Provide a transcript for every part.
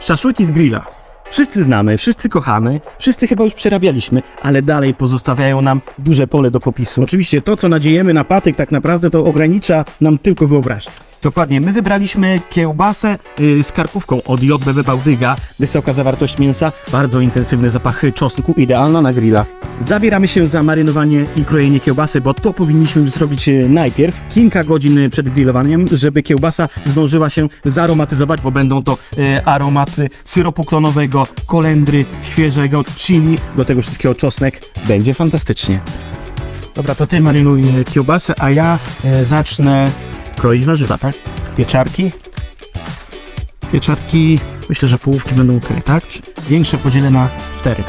Szaszłyki z grilla. Wszyscy znamy, wszyscy kochamy, wszyscy chyba już przerabialiśmy, ale dalej pozostawiają nam duże pole do popisu. Oczywiście to, co nadziejemy na patyk, tak naprawdę to ogranicza nam tylko wyobraźnię. Dokładnie, my wybraliśmy kiełbasę yy, z karkówką od JBB Bałdyga. Wysoka zawartość mięsa, bardzo intensywne zapachy czosnku, idealna na grilla. Zabieramy się za marynowanie i krojenie kiełbasy, bo to powinniśmy zrobić yy, najpierw, kilka godzin przed grillowaniem, żeby kiełbasa zdążyła się zaromatyzować, bo będą to yy, aromaty syropu klonowego, kolendry, świeżego chili, do tego wszystkiego czosnek. Będzie fantastycznie. Dobra, to ty marynuj kiełbasę, a ja e, zacznę kroić warzywa, tak? Pieczarki. Pieczarki, myślę, że połówki będą ok, tak? Większe podzielę na cztery.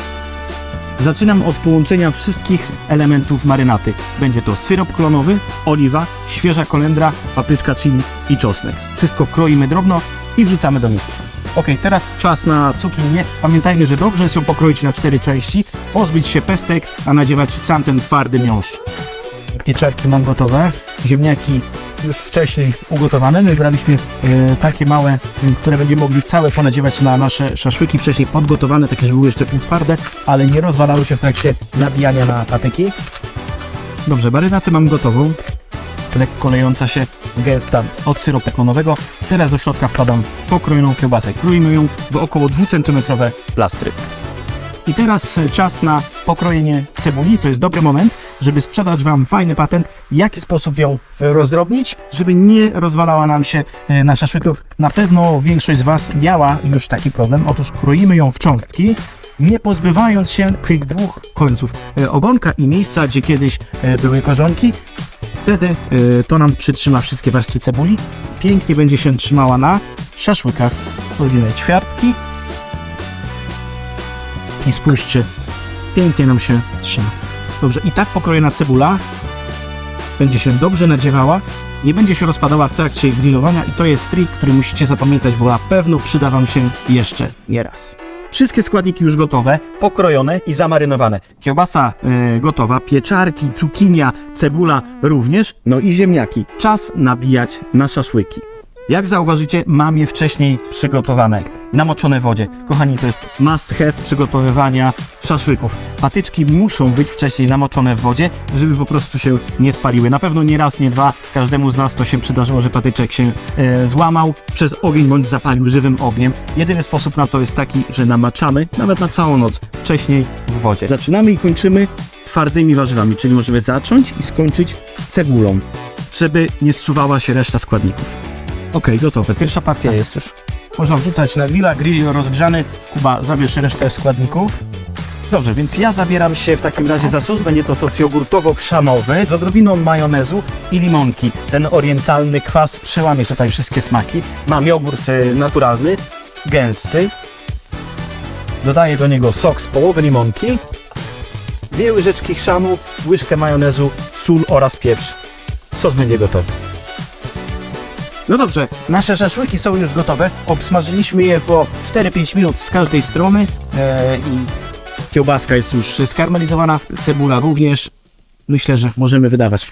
Zaczynam od połączenia wszystkich elementów marynaty. Będzie to syrop klonowy, oliwa, świeża kolendra, papryczka chili i czosnek. Wszystko kroimy drobno i wrzucamy do miski. Ok, teraz czas na cukinię. Pamiętajmy, że dobrze jest ją pokroić na cztery części, pozbyć się pestek, a nadziewać sam ten twardy miąższ. Pieczarki mam gotowe, ziemniaki już wcześniej ugotowane. My wybraliśmy e, takie małe, które będziemy mogli całe ponadziewać na nasze szaszłyki, wcześniej podgotowane, takie, żeby były jeszcze półtwarde, ale nie rozwalały się w trakcie nabijania na patyki. Dobrze, marynatę mam gotową. Lekko lejąca się, gęsta od syropu klonowego. Teraz do środka wkładam pokrojoną kiełbasę. Krójmy ją w około 2 cm plastry. I teraz czas na pokrojenie cebuli. To jest dobry moment, żeby sprzedać Wam fajny patent, w jaki sposób ją e, rozdrobnić, żeby nie rozwalała nam się e, na szaszłykach. Na pewno większość z Was miała już taki problem. Otóż kroimy ją w cząstki, nie pozbywając się tych dwóch końców e, ogonka i miejsca, gdzie kiedyś były korzonki. Wtedy to nam przytrzyma wszystkie warstwy cebuli. Pięknie będzie się trzymała na szaszłykach. Robimy ćwiartki i spójrzcie, pięknie nam się trzyma. Dobrze, i tak pokrojona cebula będzie się dobrze nadziewała, nie będzie się rozpadała w trakcie grillowania i to jest trik, który musicie zapamiętać, bo na pewno przyda Wam się jeszcze nie raz. Wszystkie składniki już gotowe, pokrojone i zamarynowane. Kiełbasa e, gotowa, pieczarki, cukinia, cebula również, no i ziemniaki. Czas nabijać na szaszłyki. Jak zauważycie, mam je wcześniej przygotowane, namoczone w wodzie. Kochani, to jest must have przygotowywania szaszłyków. Patyczki muszą być wcześniej namoczone w wodzie, żeby po prostu się nie spaliły. Na pewno nie raz, nie dwa. Każdemu z nas to się przydarzyło, że patyczek się e, złamał przez ogień bądź zapalił żywym ogniem. Jedyny sposób na to jest taki, że namaczamy nawet na całą noc wcześniej w wodzie. Zaczynamy i kończymy twardymi warzywami, czyli możemy zacząć i skończyć cebulą, żeby nie zsuwała się reszta składników. Okej, gotowe. Pierwsza partia jest już. Można wrzucać na grilla, grill rozgrzany. Kuba, zabierz resztę składników. Dobrze, więc ja zabieram się w takim razie za sos. Będzie to sos jogurtowo-chrzanowy z odrobiną majonezu i limonki. Ten orientalny kwas przełamie tutaj wszystkie smaki. Mam jogurt e, naturalny, gęsty. Dodaję do niego sok z połowy limonki, dwie łyżeczki chrzanu, łyżkę majonezu, sól oraz pieprz. Sos będzie gotowy. No dobrze, nasze szaszłyki są już gotowe. Obsmażyliśmy je po 4-5 minut z każdej strony e, i kiełbaska jest już skarmelizowana, cebula również. Myślę, że możemy wydawać.